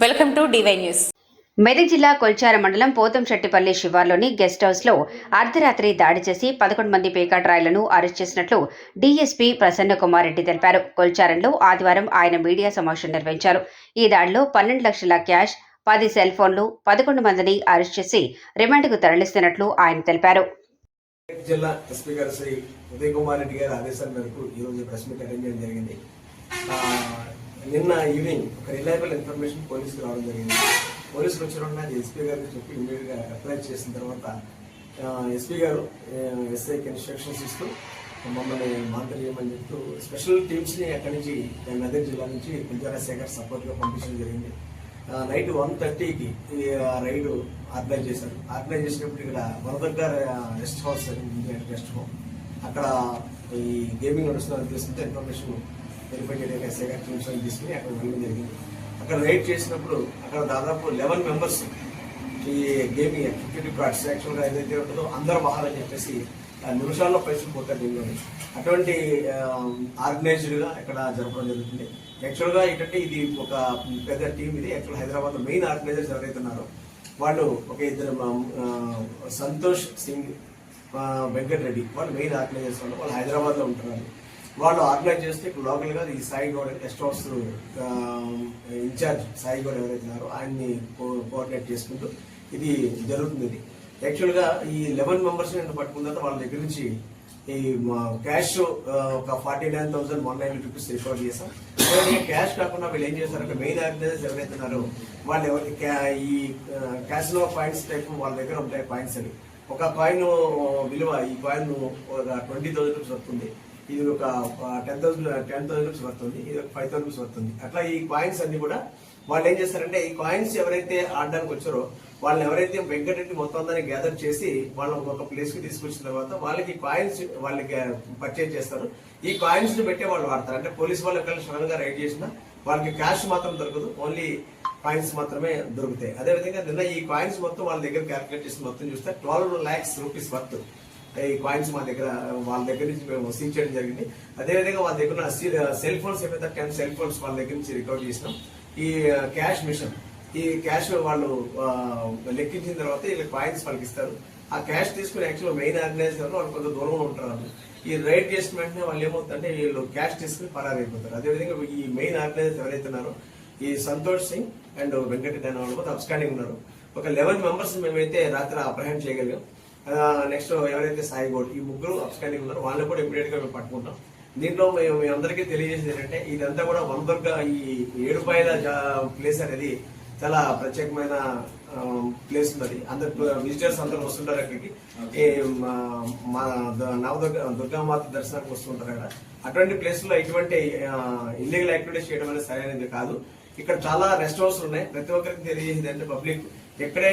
Welcome to DY news. Medak జిల్లా కొల్చార మండలం Pothamshettipalli శివార్లోని guest హౌస్లో అర్ధరాత్రి దాడి చేసి పదకొండు మంది పేకాట్రాయలను అరెస్ట్ చేసినట్లు డీఎస్పీ ప్రసన్న కుమార్ రెడ్డి తెలిపారు. కొల్చారంలో ఆదివారం ఆయన మీడియా సమావేశం నిర్వహించారు. ఈ దాడిలో పన్నెండు లక్షల క్యాష్ పది సెల్ ఫోన్లు పదకొండు మందిని అరెస్ట్ చేసి రిమాండ్కు తరలిస్తున్నట్లు ఆయన తెలిపారు. జిల్లా ఎస్పీ గారు శ్రీ ఉదయ్ కుమార్ రెడ్డి గారి ఆదేశాల మేరకు ఈ రోజు ప్రెస్ మీట్ అటెండ్ చేయడం జరిగింది. నిన్న ఈవినింగ్ ఒక రిలయబుల్ ఇన్ఫర్మేషన్ పోలీసుకు రావడం జరిగింది. పోలీసులు వచ్చిన వెంటనే ఎస్పీ గారికి చెప్పి ఇమీడియట్గా అప్లై చేసిన తర్వాత ఎస్పీ గారు ఎస్ఐకి ఇన్స్ట్రక్షన్స్ ఇస్తూ మమ్మల్ని మాత్రం చేయమని చెప్తూ స్పెషల్ టీమ్స్ని అక్కడి నుంచి నగర్ జిల్లా నుంచి పుంజారా శేఖర్ సపోర్ట్గా పంపించడం జరిగింది. నైట్ వన్ థర్టీకి రైడ్ ఆర్గనైజ్ చేశారు. ఆర్గనైజ్ చేసినప్పుడు ఇక్కడ వరదగ్గర రెస్ట్ హౌస్ రెస్ట్ హోమ్ అక్కడ ఈ గేమింగ్ నడుస్తున్నారు తెలుస్తుంటే ఇన్ఫర్మేషన్ వెరిఫై చేయడానికి ఎస్ఐ గారి టీమ్స్ తీసుకుని అక్కడ వెళ్ళడం జరిగింది. అక్కడ రైడ్ చేసినప్పుడు అక్కడ దాదాపు లెవెన్ మెంబర్స్ ఈ గేమింగ్ యాక్టివిటీ కార్డ్స్ యాక్చువల్గా ఏదైతే ఉంటుందో అందరూ బాగాలని చెప్పేసి ఆ నిమిషాల్లో పైసలు పోతారు దీనిలో అటువంటి ఆర్గనైజ్డ్గా ఇక్కడ జరపడం జరుగుతుంది. యాక్చువల్గా ఏంటంటే ఇది ఒక పెద్ద టీం ఇది. యాక్చువల్ హైదరాబాద్లో మెయిన్ ఆర్గనైజర్స్ ఎవరైతే ఉన్నారో వాళ్ళు ఒక ఇద్దరు సంతోష్ సింగ్ వెంకట్ రెడ్డి. వాళ్ళు మెయిన్ ఆర్గనైజర్స్ వాళ్ళు. వాళ్ళు హైదరాబాద్లో ఉంటున్నారు. వాళ్ళు ఆర్గనైజ్ చేస్తే ఇప్పుడు లోకల్గా ఈ Sai Goud guest house incharge Sai Goud ఎవరైతే ఉన్నారో ఆయన్ని కోఆర్డినేట్ చేసుకుంటూ ఇది జరుగుతుంది. ఇది యాక్చువల్గా ఈ లెవెన్ మెంబర్స్ నేను పట్టుకున్న తర్వాత వాళ్ళ దగ్గర నుంచి ఈ క్యాష్ ఒక forty nine thousand one nine rupees recover చేసాం క్యాష్ కాకుండా వీళ్ళు ఏం చేస్తారంటే మెయిన్ ఆర్గనైజర్స్ ఎవరైతే ఉన్నారో వాళ్ళు ఎవరి క్యా- ఈ క్యాష్లో పాయింట్స్ టైప్ వాళ్ళ దగ్గర ఉంటాయి పాయింట్స్ అవి. ఒక కాయిన్ విలువ ఈ కాయిన్ ఒక ట్వంటీ థౌసండ్ రూపీస్ వస్తుంది. ఇది ఒక ten thousand ten thousand rupees పడుతుంది. ఇది ఒక ఫైవ్ థౌసండ్ రూపీస్ వస్తుంది అట్లా ఈ కాయిన్స్ అన్ని కూడా వాళ్ళు ఏం చేస్తారంటే ఈ కాయిన్స్ ఎవరైతే ఆడడానికి వచ్చారో వాళ్ళని ఎవరైతే వెంకటరెడ్డి మొత్తం అందరినీ గ్యాదర్ చేసి వాళ్ళని ఒక ప్లేస్కి తీసుకొచ్చిన తర్వాత వాళ్ళకి కాయిన్స్ వాళ్ళకి పర్చేజ్ చేస్తారు. ఈ కాయిన్స్ని పెట్టే వాళ్ళు వాడతారు. అంటే పోలీస్ వాళ్ళు ఎక్కడ సడన్గా రైడ్ చేసినా వాళ్ళకి క్యాష్ మాత్రం దొరకదు. ఓన్లీ కాయిన్స్ మాత్రమే దొరుకుతాయి. అదే విధంగా నిన్న ఈ కాయిన్స్ మొత్తం వాళ్ళ దగ్గర క్యాలిక్యులేట్ చేసి మొత్తం చూస్తే ట్వెల్వ్ ల్యాక్స్ రూపీస్ వర్త్ ఈ కాయిన్స్ మా దగ్గర వాళ్ళ దగ్గర నుంచి మేము సీజ్ చేయడం జరిగింది. అదేవిధంగా వాళ్ళ దగ్గర ఉన్న సెల్ ఫోన్స్ ఏమైతే టెన్ సెల్ ఫోన్స్ వాళ్ళ దగ్గర నుంచి రికవర్ చేసినాం. ఈ క్యాష్ మిషన్ ఈ క్యాష్ వాళ్ళు లెక్కించిన తర్వాత వీళ్ళకి కాయిన్స్ వాళ్ళకి ఇస్తారు. ఆ క్యాష్ తీసుకుని యాక్చువల్గా మెయిన్ ఆర్గనైజర్ వాళ్ళు కొంత దూరంలో ఉంటారు ఈ రైడ్ చేసిన వెంటనే వాళ్ళు ఏమవుతుందంటే వీళ్ళు క్యాష్ తీసుకుని పరారైపోతారు అదేవిధంగా ఈ మెయిన్ ఆర్గనైజర్ ఎవరైతే ఉన్నారో ఈ సంతోష్ సింగ్ అండ్ వెంకట అనే వాళ్ళు అబ్స్కాండింగ్ ఉన్నారు. ఒక లెవెన్ మెంబర్స్ మేమైతే రాత్రి అప్రహెండ్ చేయగలిగాం. నెక్స్ట్ ఎవరైతే సాయి గౌడ్ ఈ ముగ్గురు అప్స్కాండింగ్ ఉన్నారు వాళ్ళని కూడా ఇమీడియట్గా మేము పట్టుకుంటాం. దీంట్లో మేము మీ అందరికీ తెలియజేసేది ఏంటంటే ఇదంతా కూడా వనదుర్గ ఈ ఏడుపాయల ప్లేస్ అనేది చాలా ప్రత్యేకమైన ప్లేస్ ఉన్నది. అందరు విజిటర్స్ అందరూ వస్తుంటారు అక్కడికి. మా- నవదుర్గ దుర్గామాత దర్శనానికి వస్తుంటారు అక్కడ. అటువంటి ప్లేస్లో ఇటువంటి ఇల్లీగల్ యాక్టివిటీస్ చేయడం అనేది సరైనది కాదు. ఇక్కడ చాలా రెస్ట్ హౌస్ ఉన్నాయి. ప్రతి ఒక్కరికి తెలియజేది అంటే పబ్లిక్ ఎక్కడే